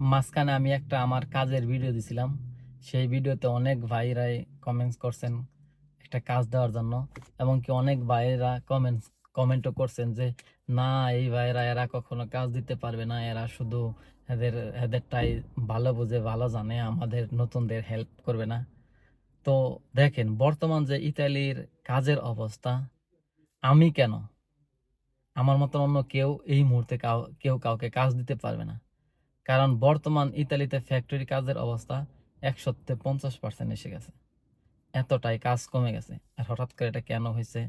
মাঝখানে আমি একটা আমার কাজের ভিডিও দিছিলাম। সেই ভিডিওতে অনেক ভাইরাই কমেন্টস করছেন একটা কাজ দেওয়ার জন্য এবং কি অনেক ভাইয়েরা কমেন্টস কমেন্টও করছেন যে, না, এই ভাইয়েরা এরা কখনো কাজ দিতে পারবে না, এরা শুধু এদের, এদেরটাই ভালো বুঝে, ভালো জানে, আমাদের নতুনদের হেল্প করবে না। তো দেখেন, বর্তমান যে ইতালির কাজের অবস্থা, আমি কেন? আমার মতন অন্য কেউ এই মুহূর্তে কাউ, কেউ কাউকে কাজ দিতে পারবে না। কারণ বর্তমান ইতালিতে ফ্যাক্টরি কাজের অবস্থা একশোতে পঞ্চাশ পার্সেন্ট এসে গেছে। এতটাই কাজ কমে গেছে। আর হঠাৎ করে এটা কেন হয়েছে,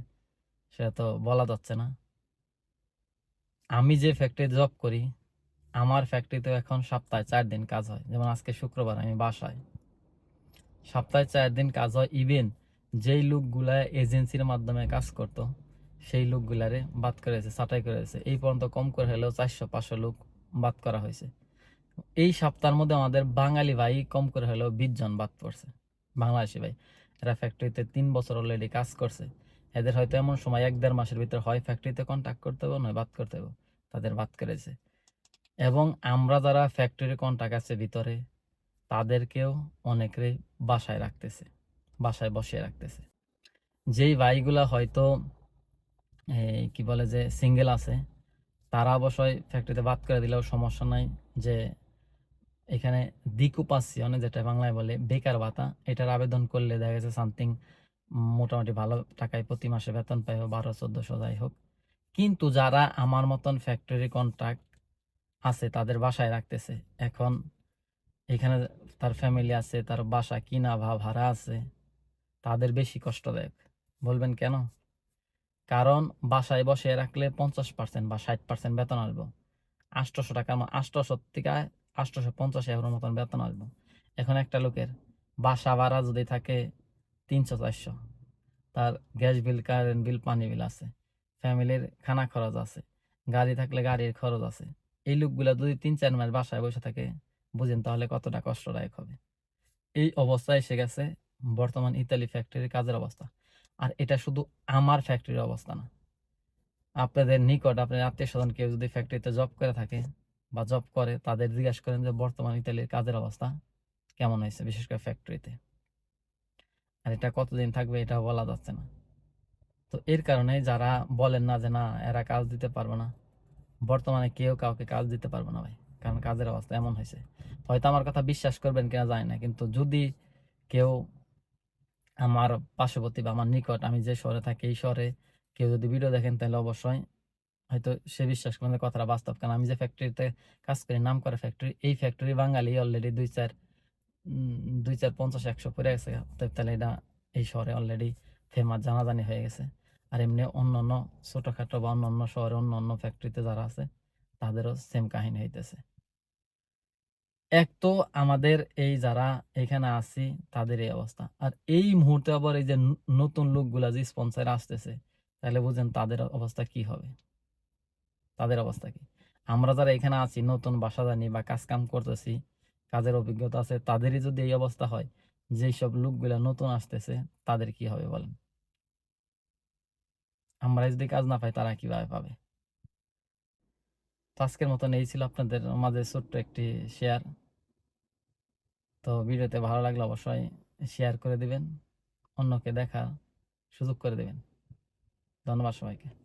সেটা তো বলা যাচ্ছে না। আমি যে ফ্যাক্টরিতে জব করি, আমার ফ্যাক্টরিতে এখন সপ্তাহে চার দিন কাজ হয়। যেমন আজকে শুক্রবার আমি বাসায়। সপ্তাহে চার দিন কাজ হয়। ইভেন যেই লোকগুলা এজেন্সির মাধ্যমে কাজ করতো, সেই লোকগুলারে বাদ করেছে ছাঁটাই করেছে এই পর্যন্ত কম করে হলেও চারশো পাঁচশো লোক বাদ করা হয়েছে। এই সপ্তাহের মধ্যে আমাদের বাঙালি ভাই কম করে হলেও বিশ জন বাদ পড়ছে। বাংলাদেশি ভাই, এরা ফ্যাক্টরিতে তিন বছর অলরেডি কাজ করছে। এদের হয়তো এমন সময় এক দেড় মাসের ভিতরে হয় ফ্যাক্টরিতে কন্ট্যাক্ট করতে হবে, নয় বাদ করতে হবে। তাদের বাদ করেছে এবং আমরা যারা ফ্যাক্টরি কন্ট্যাক্ট আছে ভিতরে, তাদেরকেও অনেকেরই বাসায় রাখতেছে, বাসায় বসিয়ে রাখতেছে। যেই ভাইগুলা হয়তো, এই কি বলে যে সিঙ্গেল আছে, তারা অবশ্যই ফ্যাক্টরিতে বাদ করে দিলেও সমস্যা নাই যে এখানে দিকু দিকুপাসিয়নে যেটা বাংলায় বলে বেকার ভাতা, এটার আবেদন করলে দেখা গেছে সামথিং মোটামুটি ভালো টাকায় প্রতি মাসে বেতন পাই হোক, বারো, চোদ্দশো যাই হোক। কিন্তু যারা আমার মতন ফ্যাক্টরি কন্ট্রাক্ট আছে, তাদের বাসায় রাখতেছে। এখন এখানে তার ফ্যামিলি আছে, তার বাসা কিনা বা ভাড়া আছে, তাদের বেশি কষ্টদায়ক। বলবেন কেন? কারণ বাসায় বসে রাখলে পঞ্চাশ পার্সেন্ট বা ষাট পার্সেন্ট বেতন আসব। আটশোশো টাকার আটশোশো থেকে আটশোশো পঞ্চাশ এগারোর মতন বেতন আসব। এখন একটা লোকের বাসা ভাড়া যদি থাকে তিনশো চারশো। তার গ্যাস বিল কারেন্ট বিল পানি বিল আছে। ফ্যামিলির খানা খরচ আছে। গাড়ি থাকলে গাড়ির খরচ আছে। এই লোকগুলা যদি তিন চার মাস বাসায় বসে থাকে, বুঝেন তাহলে কতটা কষ্টদায়ক হবে। এই অবস্থায় এসে গেছে বর্তমান ইতালি ফ্যাক্টরির কাজের অবস্থা। আর এটা শুধু আমার ফ্যাক্টরির অবস্থা না। আপনাদের নিকট আপনার আত্মীয় স্বজন কেউ যদি ফ্যাক্টরিতে জব করে থাকে বা জব করে, তাদের জিজ্ঞাসা করেন যে, বর্তমান ইতালির কাজের অবস্থা কেমন হয়েছে, বিশেষ করে ফ্যাক্টরিতে আর এটা কতদিন থাকবে এটা বলা যাচ্ছে না। তো এর কারণে যারা বলেন না যে, না, এরা কাজ দিতে পারবে না, বর্তমানে কেউ কাউকে কাজ দিতে পারবে না ভাই, কারণ কাজের অবস্থা এমন হয়েছে। হয়তো আমার কথা বিশ্বাস করবেন কিনা যায় না, কিন্তু যদি কেউ আমার পার্শ্ববর্তী বা আমার নিকট, আমি যে শহরে থাকি এই শহরে, কেউ যদি ভিডিও দেখেন, তাহলে অবশ্যই হয়তো সে বিশ্বাস করবেন যে কথাটা বাস্তব। কারণ আমি যে ফ্যাক্টরিতে কাজ করি নাম করা ফ্যাক্টরি এই ফ্যাক্টরি বাঙালি অলরেডি দুই চার দুই চার পঞ্চাশ, একশো পরে গেছে। তাহলে এটা এই শহরে অলরেডি ফেমাস জানাজানি হয়ে গেছে। আর এমনি অন্য অন্য ছোটখাটো বা অন্য অন্য শহরে, অন্য অন্য ফ্যাক্টরিতে যারা আছে, তাদেরও সেম কাহিনী হইতেছে। এক তো আমাদের এই যারা এখানে আছি তাদের এই অবস্থা। আর এই মুহূর্তে আবার এই যে নতুন লোকগুলা যে স্পন্সর আসতেছে, তাহলে বুঝেন তাদের অবস্থা কি হবে। তাদের অবস্থা কি? আমরা যারা এখানে আছি, নতুন বাসা জানি বা কাজ কাম করতেছি, কাজের অভিজ্ঞতা আছে, তাদেরই যদি এই অবস্থা হয় যেই সব লোকগুলা নতুন আসতেছে, তাদের কি হবে বলেন? আমরা যদি কাজ না পাই, তারা কীভাবে পাবে? আজকের মতন এই ছিল আপনাদের মাঝে ছোট্ট একটি শেয়ার তো ভিডিওতে ভালো লাগলে অবশ্যই শেয়ার করে দিবেন, অন্যকে দেখার সুযোগ করে দিবেন। ধন্যবাদ সবাইকে।